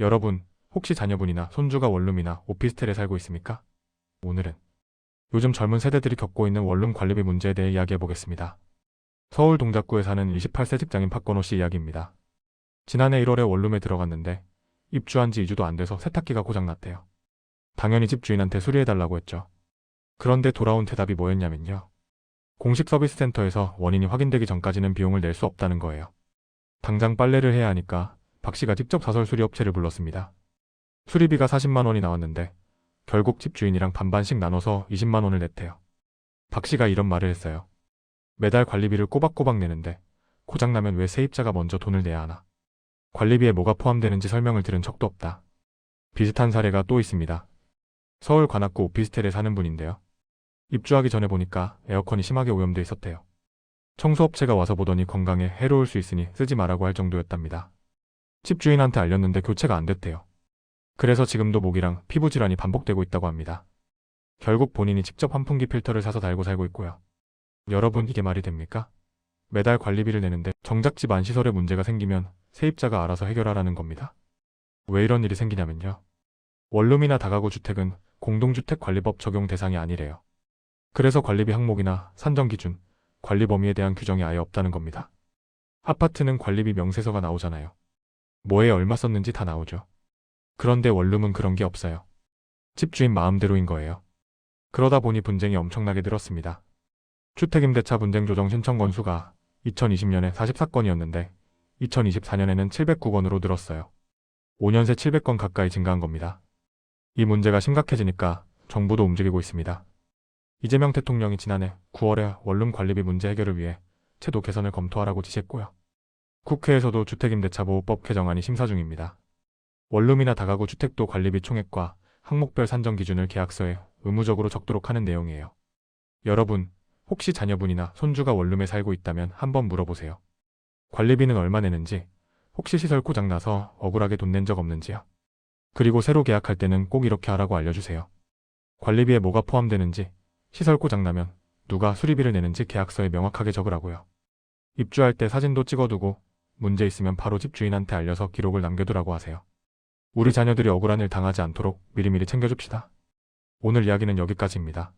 여러분, 혹시 자녀분이나 손주가 원룸이나 오피스텔에 살고 있습니까? 오늘은 요즘 젊은 세대들이 겪고 있는 원룸 관리비 문제에 대해 이야기해 보겠습니다. 서울 동작구에 사는 28세 직장인 박건호 씨 이야기입니다. 지난해 1월에 원룸에 들어갔는데 입주한 지 2주도 안 돼서 세탁기가 고장났대요. 당연히 집주인한테 수리해달라고 했죠. 그런데 돌아온 대답이 뭐였냐면요. 공식 서비스 센터에서 원인이 확인되기 전까지는 비용을 낼 수 없다는 거예요. 당장 빨래를 해야 하니까 박 씨가 직접 사설 수리 업체를 불렀습니다. 수리비가 40만 원이 나왔는데 결국 집주인이랑 반반씩 나눠서 20만 원을 냈대요. 박 씨가 이런 말을 했어요. 매달 관리비를 꼬박꼬박 내는데 고장나면 왜 세입자가 먼저 돈을 내야 하나? 관리비에 뭐가 포함되는지 설명을 들은 적도 없다. 비슷한 사례가 또 있습니다. 서울 관악구 오피스텔에 사는 분인데요. 입주하기 전에 보니까 에어컨이 심하게 오염돼 있었대요. 청소업체가 와서 보더니 건강에 해로울 수 있으니 쓰지 말라고 할 정도였답니다. 집 주인한테 알렸는데 교체가 안 됐대요. 그래서 지금도 목이랑 피부 질환이 반복되고 있다고 합니다. 결국 본인이 직접 환풍기 필터를 사서 달고 살고 있고요. 여러분 이게 말이 됩니까? 매달 관리비를 내는데 정작 집 안 시설에 문제가 생기면 세입자가 알아서 해결하라는 겁니다. 왜 이런 일이 생기냐면요. 원룸이나 다가구 주택은 공동주택관리법 적용 대상이 아니래요. 그래서 관리비 항목이나 산정 기준, 관리 범위에 대한 규정이 아예 없다는 겁니다. 아파트는 관리비 명세서가 나오잖아요. 뭐에 얼마 썼는지 다 나오죠. 그런데 원룸은 그런 게 없어요. 집주인 마음대로인 거예요. 그러다 보니 분쟁이 엄청나게 늘었습니다. 주택임대차 분쟁 조정 신청 건수가 2020년에 44건이었는데 2024년에는 709건으로 늘었어요. 5년 새 700건 가까이 증가한 겁니다. 이 문제가 심각해지니까 정부도 움직이고 있습니다. 이재명 대통령이 지난해 9월에 원룸 관리비 문제 해결을 위해 제도 개선을 검토하라고 지시했고요. 국회에서도 주택임대차 보호법 개정안이 심사 중입니다. 원룸이나 다가구 주택도 관리비 총액과 항목별 산정 기준을 계약서에 의무적으로 적도록 하는 내용이에요. 여러분, 혹시 자녀분이나 손주가 원룸에 살고 있다면 한번 물어보세요. 관리비는 얼마 내는지, 혹시 시설 고장 나서 억울하게 돈 낸 적 없는지요. 그리고 새로 계약할 때는 꼭 이렇게 하라고 알려주세요. 관리비에 뭐가 포함되는지, 시설 고장 나면 누가 수리비를 내는지 계약서에 명확하게 적으라고요. 입주할 때 사진도 찍어두고 문제 있으면 바로 집 주인한테 알려서 기록을 남겨두라고 하세요. 우리 자녀들이 억울한 일 당하지 않도록 미리미리 챙겨줍시다. 오늘 이야기는 여기까지입니다.